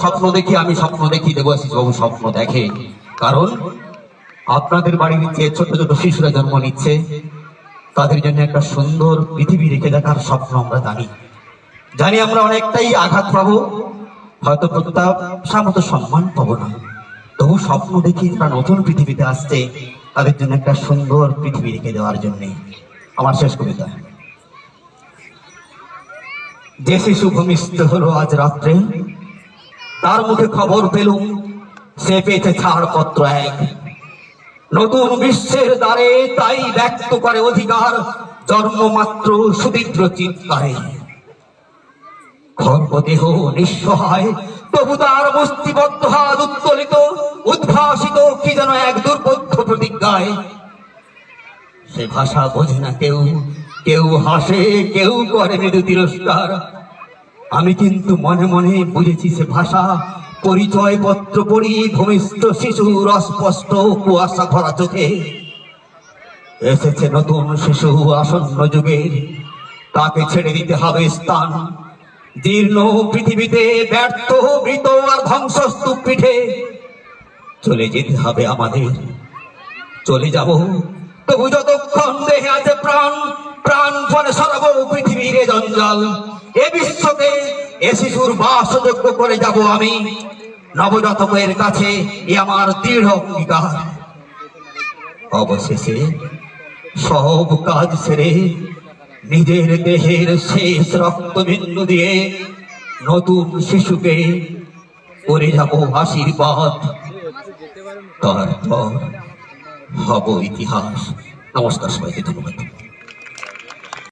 স্বপ্ন দেখি, আমি স্বপ্ন দেখি দেবাশিস বাবু স্বপ্ন দেখে। কারণ আপনাদের বাড়ির যে ছোট ছোট শিশুরা জন্ম নিচ্ছে, তাদের জন্য একটা সুন্দর পৃথিবী রেখে দেখার স্বপ্ন আমরা জানি। জানি আমরা অনেকটাই আঘাত পাবো, হয়তো প্রত্যাশা মতো সম্মান পাবো না। তবু স্বপ্ন দেখি তারা নতুন পৃথিবীতে আসছে, তাদের জন্য একটা সুন্দর পৃথিবী রেখে দেওয়ার জন্য। আমার শেষ কবিতা। যে শিশু ভূমিষ্ঠ হলো আজ রাত্রে তার মুখে খবর পেলুম, সে পেয়েছে ছাড়পত্র এক। নতুন বিশ্বের দ্বারে তাই ব্যক্ত করে অধিকার জন্মমাত্র সুদীর্ঘ চিৎকারে। খর্বদেহ তবু তার মুষ্টিবদ্ধ হাত উত্তোলিত, উদ্ভাসিত, কি যেন এক দুর্বোধ্য প্রতিজ্ঞায়। সে ভাষা বোঝে না কেউ কেউ হাসে, কেউ করে মৃদু তিরস্কার। আমি কিন্তু মনে মনে বুঝেছি সে ভাষা। পরিচয় পত্র পড়ি ভূমিষ্ঠ শিশুর অস্পষ্ট কুয়াশা ভরা চোখে। এসেছে নতুন শিশু আসন্ন যুগের তাকে ছেড়ে দিতে হবে স্থান। জীর্ণ পৃথিবীতে ব্যর্থ, মৃত আর ধ্বংসস্তূপ পিঠে। চলে যেতে হবে আমাদের। চলে যাব। তবু যতক্ষণ দেহে আছে প্রাণ প্রাণ ফলে সরাবো পৃথিবীর জঞ্জাল। এ বিশ্বকে, এ শিশুর বাসযোগ্য করে যাব আমি। নবজাতকের কাছে এ আমার দৃঢ় অঙ্গীকার। অবশেষে সব কাজ সেরে নিজের দেহের শেষ রক্তবিন্দু দিয়ে নতুন শিশুকে করে যাব আশীর্বাদ। তারপর হব ইতিহাস। নমস্কার সবাইকে, ধন্যবাদ।